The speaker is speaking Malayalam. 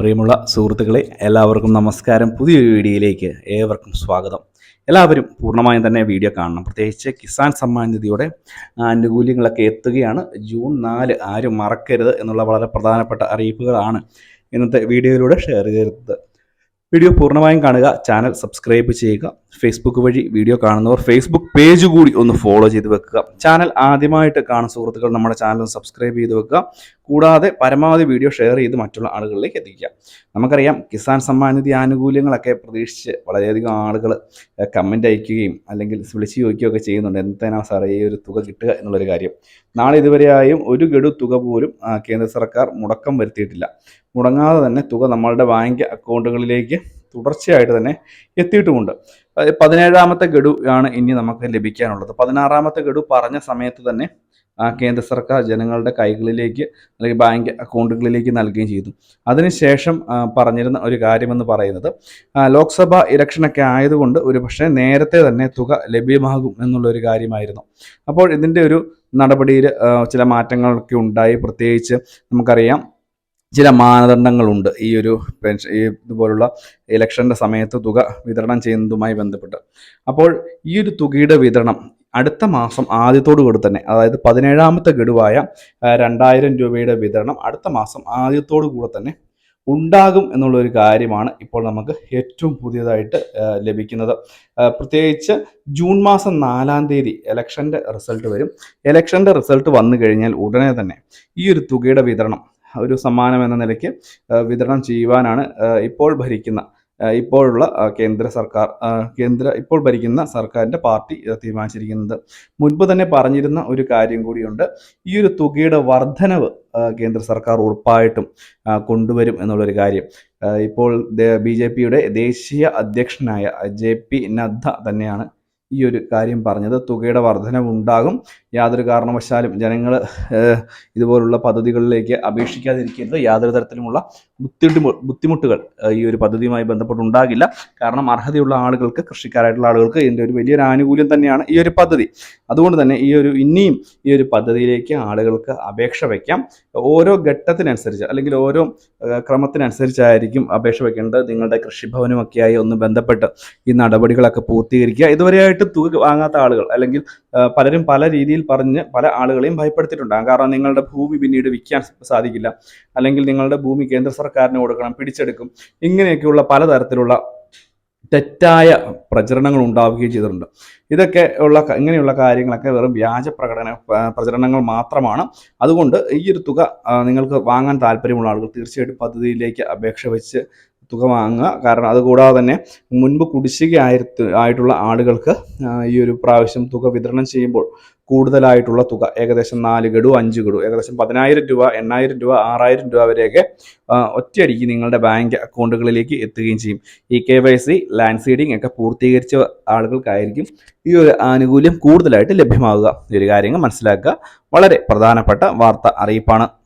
പ്രിയമുള്ള സുഹൃത്തുക്കളെ എല്ലാവർക്കും നമസ്കാരം. പുതിയ വീഡിയോയിലേക്ക് ഏവർക്കും സ്വാഗതം. എല്ലാവരും പൂർണമായും തന്നെ വീഡിയോ കാണണം. പ്രത്യേകിച്ച് കിസാൻ സമ്മാൻ നിധിയുടെ ആനുകൂല്യങ്ങളൊക്കെ എത്തുകയാണ്. ജൂൺ നാല് ആരും മറക്കരുത് എന്നുള്ള വളരെ പ്രധാനപ്പെട്ട അറിയിപ്പുകളാണ് ഇന്നത്തെ വീഡിയോയിലൂടെ ഷെയർ ചെയ്തത്. വീഡിയോ പൂർണമായും കാണുക ചാനൽ സബ്സ്ക്രൈബ് ചെയ്യുക. ഫേസ്ബുക്ക് വഴി വീഡിയോ കാണുന്നവർ ഫേസ്ബുക്ക് പേജ് കൂടി ഒന്ന് ഫോളോ ചെയ്ത് വെക്കുക. ചാനൽ ആദ്യമായിട്ട് കാണുന്ന സുഹൃത്തുക്കൾ നമ്മുടെ ചാനൽ സബ്സ്ക്രൈബ് ചെയ്ത് വെക്കുക. കൂടാതെ പരമാവധി വീഡിയോ ഷെയർ ചെയ്ത് മറ്റുള്ള ആളുകളിലേക്ക് എത്തിക്കുക. നമുക്കറിയാം കിസാൻ സമ്മാൻ നിധി ആനുകൂല്യങ്ങളൊക്കെ പ്രതീക്ഷിച്ച് വളരെയധികം ആളുകൾ കമന്റ് അയക്കുകയും അല്ലെങ്കിൽ വിളിച്ച് ചോദിക്കുകയൊക്കെ ചെയ്യുന്നുണ്ട്. എന്തിനാ സാറേ ഈ ഒരു തുക കിട്ടുക എന്നുള്ളൊരു കാര്യം. നാളെ ഇതുവരെയായും ഒരു ഗഡു തുക പോലും കേന്ദ്ര സർക്കാർ മുടക്കം വരുത്തിയിട്ടില്ല. മുടങ്ങാതെ തന്നെ തുക നമ്മളുടെ ബാങ്ക് അക്കൗണ്ടുകളിലേക്ക് തുടർച്ചയായിട്ട് തന്നെ എത്തിയിട്ടുമുണ്ട്. പതിനേഴാമത്തെ ഗഡു ആണ് ഇനി നമുക്ക് ലഭിക്കാനുള്ളത്. പതിനാറാമത്തെ ഗഡു പറഞ്ഞ സമയത്ത് തന്നെ കേന്ദ്ര സർക്കാർ ജനങ്ങളുടെ കൈകളിലേക്ക് അല്ലെങ്കിൽ ബാങ്ക് അക്കൗണ്ടുകളിലേക്ക് നൽകുകയും ചെയ്തു. അതിനുശേഷം പറഞ്ഞിരുന്ന ഒരു കാര്യമെന്ന് പറയുന്നത് ലോക്സഭ ഇലക്ഷനൊക്കെ ആയതുകൊണ്ട് ഒരു പക്ഷേ നേരത്തെ തന്നെ തുക ലഭ്യമാകും എന്നുള്ളൊരു കാര്യമായിരുന്നു. അപ്പോൾ ഇതിന്റെ ഒരു നടപടിയിൽ ചില മാറ്റങ്ങളൊക്കെ ഉണ്ടായി. പ്രത്യേകിച്ച് നമുക്കറിയാം ചില മാനദണ്ഡങ്ങളുണ്ട്. ഈ ഒരു പെൻഷൻ ഈ ഇതുപോലുള്ള ഇലക്ഷന്റെ സമയത്ത് തുക വിതരണം ചെയ്യുന്നതുമായി ബന്ധപ്പെട്ട്. അപ്പോൾ ഈ ഒരു തുകയുടെ വിതരണം അടുത്ത മാസം ആദ്യത്തോടു കൂടി തന്നെ അതായത് പതിനേഴാമത്തെ ഗഡുവായ രണ്ടായിരം രൂപയുടെ വിതരണം അടുത്ത മാസം ആദ്യത്തോടു കൂടെ തന്നെ ഉണ്ടാകും എന്നുള്ള ഒരു കാര്യമാണ് ഇപ്പോൾ നമുക്ക് ഏറ്റവും പുതിയതായിട്ട് ലഭിക്കുന്നത്. പ്രത്യേകിച്ച് ജൂൺ മാസം നാലാം തീയതി ഇലക്ഷന്റെ റിസൾട്ട് വരും. ഇലക്ഷന്റെ റിസൾട്ട് വന്നു കഴിഞ്ഞാൽ ഉടനെ തന്നെ ഈ ഒരു തുകയുടെ വിതരണം ഒരു സമ്മാനം എന്ന നിലയ്ക്ക് വിതരണം ചെയ്യുവാനാണ് ഇപ്പോൾ ഭരിക്കുന്ന ഇപ്പോഴുള്ള കേന്ദ്ര സർക്കാർ കേന്ദ്ര ഇപ്പോൾ ഭരിക്കുന്ന സർക്കാരിന്റെ പാർട്ടി തീരുമാനിച്ചിരിക്കുന്നത്. മുൻപ് തന്നെ പറഞ്ഞിരുന്ന ഒരു കാര്യം കൂടിയുണ്ട്. ഈ ഒരു തുകയുടെ വർധനവ് കേന്ദ്ര സർക്കാർ ഉറപ്പായിട്ടും കൊണ്ടുവരും എന്നുള്ളൊരു കാര്യം. ഇപ്പോൾ ബി ജെ പിയുടെ ദേശീയ അധ്യക്ഷനായ ജെ പി നദ്ദ തന്നെയാണ് ഈ ഒരു കാര്യം പറഞ്ഞത് തുകയുടെ വർധനവ് ഉണ്ടാകും. യാതൊരു കാരണവശാലും ജനങ്ങൾ ഇതുപോലുള്ള പദ്ധതികളിലേക്ക് അപേക്ഷിക്കാതിരിക്കരുത്. യാതൊരു തരത്തിലുമുള്ള ബുദ്ധിമുട്ട് ബുദ്ധിമുട്ടുകൾ ഈ ഒരു പദ്ധതിയുമായി ബന്ധപ്പെട്ടുണ്ടാകില്ല. കാരണം അർഹതയുള്ള ആളുകൾക്ക് കൃഷിക്കാരായിട്ടുള്ള ആളുകൾക്ക് ഇതിന്റെ ഒരു വലിയൊരു ആനുകൂല്യം തന്നെയാണ് ഈ ഒരു പദ്ധതി. അതുകൊണ്ട് തന്നെ ഈ ഒരു ഇനിയും ഈ ഒരു പദ്ധതിയിലേക്ക് ആളുകൾക്ക് അപേക്ഷ വയ്ക്കാം ഓരോ ഘട്ടത്തിനനുസരിച്ച് അല്ലെങ്കിൽ ഓരോ ക്രമത്തിനനുസരിച്ചായിരിക്കും അപേക്ഷ വയ്ക്കേണ്ടത് നിങ്ങളുടെ കൃഷിഭവനുമൊക്കെയായി ഒന്ന് ബന്ധപ്പെട്ട് ഈ നടപടികളൊക്കെ പൂർത്തീകരിക്കുക. ഇതുവരെയായിട്ട് തുക വാങ്ങാത്ത ആളുകൾ അല്ലെങ്കിൽ പലരും പല രീതിയിൽ പറഞ്ഞ് പല ആളുകളെയും ഭയപ്പെടുത്തിയിട്ടുണ്ടാകും കാരണം നിങ്ങളുടെ ഭൂമി പിന്നീട് വിൽക്കാൻ സാധിക്കില്ല. അല്ലെങ്കിൽ നിങ്ങളുടെ ഭൂമി കേന്ദ്ര സർക്കാരിന് കൊടുക്കണം പിടിച്ചെടുക്കും. ഇങ്ങനെയൊക്കെയുള്ള പലതരത്തിലുള്ള തെറ്റായ പ്രചരണങ്ങൾ ഉണ്ടാവുകയും ചെയ്തിട്ടുണ്ട്. ഇതൊക്കെ ഉള്ള ഇങ്ങനെയുള്ള കാര്യങ്ങളൊക്കെ വെറും വ്യാജ പ്രകടന പ്രചരണങ്ങൾ മാത്രമാണ്. അതുകൊണ്ട് ഈ ഒരു തുക നിങ്ങൾക്ക് വാങ്ങാൻ താല്പര്യമുള്ള ആളുകൾ തീർച്ചയായിട്ടും പദ്ധതിയിലേക്ക് അപേക്ഷ വെച്ച് തുക വാങ്ങുക. കാരണം അതുകൂടാതെ തന്നെ മുൻപ് കുടിശ്ശിക ആയിട്ടുള്ള ആളുകൾക്ക് ഈ ഒരു പ്രാവശ്യം തുക വിതരണം ചെയ്യുമ്പോൾ കൂടുതലായിട്ടുള്ള തുക ഏകദേശം നാല് ഗഡു അഞ്ച് ഗഡു ഏകദേശം പതിനായിരം രൂപ എണ്ണായിരം രൂപ ആറായിരം രൂപ വരെയൊക്കെ ഒറ്റയടിക്ക് നിങ്ങളുടെ ബാങ്ക് അക്കൗണ്ടുകളിലേക്ക് എത്തുകയും ചെയ്യും. E K Y C land seeding ഒക്കെ പൂർത്തീകരിച്ച ആളുകൾക്കായിരിക്കും ഈ ഒരു ആനുകൂല്യം കൂടുതലായിട്ട് ലഭ്യമാകുക ഈ ഒരു കാര്യങ്ങൾ മനസ്സിലാക്കുക. വളരെ പ്രധാനപ്പെട്ട വാർത്ത അറിയിപ്പാണ്.